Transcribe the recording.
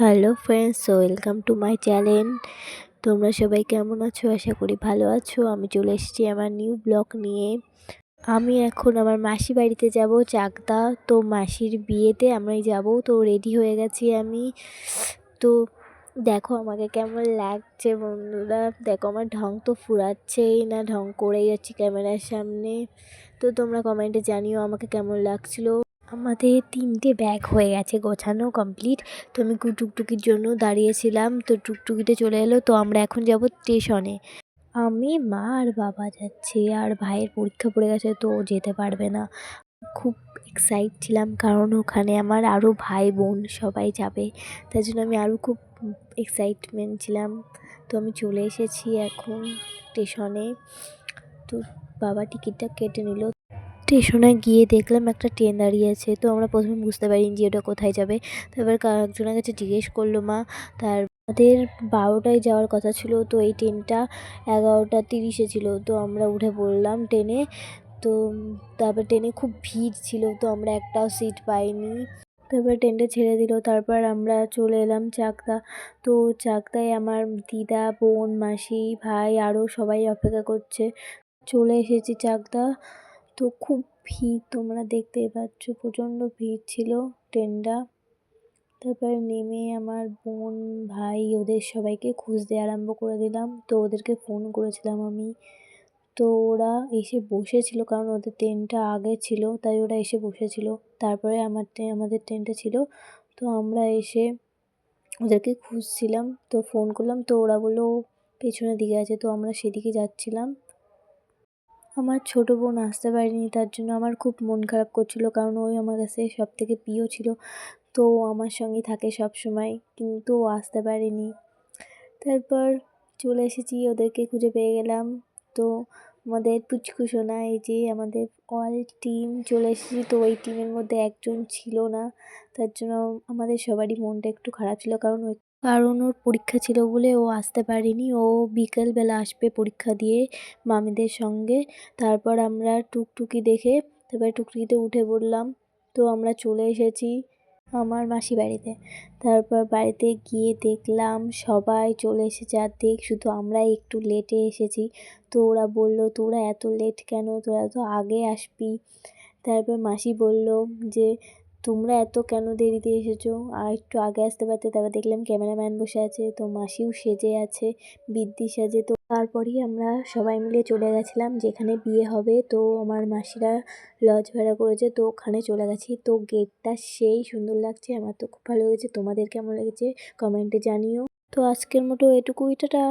Hello friends welcome to my channel তোমরা সবাই কেমন আছো? আশা করি ভালো আছো। আমি চলে এসেছি আমার নিউ ব্লগ নিয়ে। আমি এখন আমার মাসি বাড়িতে যাব, চাকদা। তো মাসির বিয়েতে আমরাই যাব, তো রেডি হয়ে গেছি আমি। তো দেখো আমাকে কেমন লাগছে বন্ধুরা। দেখো আমার ঢং তো ফুরাচ্ছেই না, ঢং করেই যাচ্ছি ক্যামেরার সামনে। তো তোমরা কমেন্টে জানিও আমাকে কেমন লাগছিল। আমাদের তিনটে ব্যাগ হয়ে গেছে, গোছানো কমপ্লিট তো আমি টুকটুকির জন্য দাঁড়িয়েছিলাম, তো টুকটুকিতে চলে এলো, তো আমরা এখন যাব স্টেশনে আমি, মা আর বাবা যাচ্ছি, আর ভাইয়ের পরীক্ষা পড়ে গেছে, তো ও যেতে পারবে না। খুব এক্সাইট ছিলাম, কারণ ওখানে আমার আরও ভাই, বোন সবাই যাবে। তাই জন্য আমি আরও খুব এক্সাইটমেন্ট ছিলাম। তো আমি চলে এসেছি এখন স্টেশনে তো বাবা টিকিটটা কেটে নিল। স্টেশনে গিয়ে দেখলাম একটা ট্রেন দাঁড়িয়ে আছে। তো আমরা প্রথমে বুঝতে পারিনি যে ওটা কোথায় যাবে। তারপর একজনের কাছে জিজ্ঞেস করল, মা, তার আমাদের বারোটায় যাওয়ার কথা ছিল, তো এই ট্রেনটা এগারোটা তিরিশে ছিল। তো আমরা উঠে পড়লাম ট্রেনে। তো তারপর ট্রেনে খুব ভিড় ছিল, তো আমরা একটাও সিট পাইনি। তারপর ট্রেনটা ছেড়ে দিল। তারপর আমরা চলে এলাম চাকদা। তো চাকদায় আমার দিদা, বোন, মাসি, ভাই, আরও সবাই অপেক্ষা করছে। চলে এসেছি চাকদা। তো খুব ভিড় তোমরা দেখতেই পাচ্ছ, প্রচণ্ড ভিড় ছিল ট্রেনটা। তারপরে নেমে আমার বোন, ভাই ওদের সবাইকে খুঁজতে আরম্ভ করে দিলাম। তো ওদেরকে ফোন করেছিলাম আমি। তো ওরা এসে বসেছিল কারণ ওদের ট্রেনটা আগে ছিল, তাই ওরা এসে বসেছিল। তারপরে আমার আমাদের ট্রেনটা ছিল। তো আমরা এসে ওদেরকে খুঁজছিলাম। তো ফোন করলাম, তো ওরা বলল পেছনের দিকে আছে, তো আমরা সেদিকে যাচ্ছিলাম। আমার ছোটো বোন আসতে পারেনি, তার জন্য আমার খুব মন খারাপ করছিল কারণ ওই আমার কাছে সব থেকে প্রিয় ছিল। তো আমার সঙ্গে থাকে সব সময় কিন্তু ও আসতে পারেনি। তারপর চলে এসেছি, ওদেরকে খুঁজে পেয়ে গেলাম। তো আমাদের পুচকু সোনা, এই যে আমাদের অল টিম চলে এসেছি। তো ওই টিমের মধ্যে একজন ছিল না, তার জন্য আমাদের সবারই মনটা একটু খারাপ ছিল কারণ ওই কারণ ওর পরীক্ষা ছিল বলে ও আসতে পারেনি। ও বিকেলবেলা আসবে পরীক্ষা দিয়ে মামিদের সঙ্গে। তারপর আমরা টুকটুকি দেখে তারপরে টুকটুকিতে উঠে পড়লাম। তো আমরা চলে এসেছি আমার মাসি বাড়িতে। তারপর বাড়িতে গিয়ে দেখলাম সবাই চলে এসেছে আর দেখ শুধু আমরাই একটু লেটে এসেছি। তো ওরা বলল, তোরা এত লেট কেন? তোরা তো আগে আসবি। তারপর মাসি বলল যে তোমরা এত কেন দেরিতে এসেছ? আর একটু আগে আসতে পারতে, তারপর দেখলাম ক্যামেরাম্যান বসে আছে, তো মাসিও সেজে আছে বৃদ্ধি সাজে, তো তারপরেই আমরা সবাই মিলে চলে গেছিলাম, যেখানে বিয়ে হবে, তো আমার মাসিরা লজ ভাড়া করেছে, তো ওখানে চলে গেছি, তো গেটটা সেই সুন্দর লাগছে, আমার তো খুব ভালো লেগেছে, তোমাদের কেমন লেগেছে? কমেন্টে জানিও। তো আজকের মতো এটুকুই, টাটা।